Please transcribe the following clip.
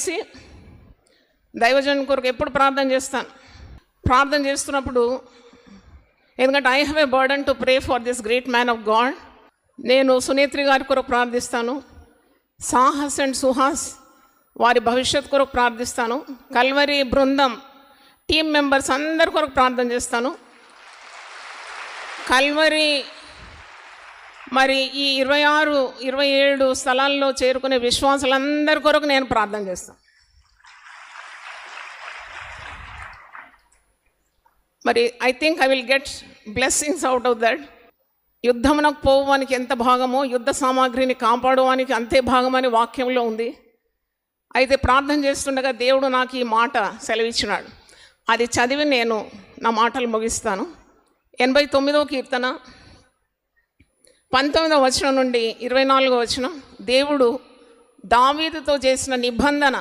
చేసి దైవజన్ కొరకు ఎప్పుడు ప్రార్థన చేస్తాను. ప్రార్థన చేస్తున్నప్పుడు ఎందుకంటే I have a burden to pray for this great man of God నేను సునేత్రి గారి కొరకు ప్రార్థిస్తాను. సాహస్ అండ్ సుహాస్ వారి భవిష్యత్ కొరకు ప్రార్థిస్తాను. కల్వరి బృందం టీం మెంబర్స్ అందరి కొరకు ప్రార్థన చేస్తాను. కల్వరి మరి ఈ ఇరవై ఆరు ఇరవై ఏడు స్థలాల్లో చేరుకునే విశ్వాసులందరి కొరకు నేను ప్రార్థన చేస్తాను మరి I think I will get blessings out of that యుద్ధమునకు పోవడానికి ఎంత భాగమో యుద్ధ సామాగ్రిని కాపాడడానికి అంతే భాగమని వాక్యంలో ఉంది. అయితే ప్రార్థన చేస్తుండగా దేవుడు నాకు ఈ మాట సెలవిచ్చినాడు. అది చదివి నేను నా మాటలు ముగిస్తాను. ఎనభై తొమ్మిదవ కీర్తన. పంతొమ్మిదవ వచనం నుండి ఇరవై నాలుగో వచనం దేవుడు దావీదుతో చేసిన నిబంధన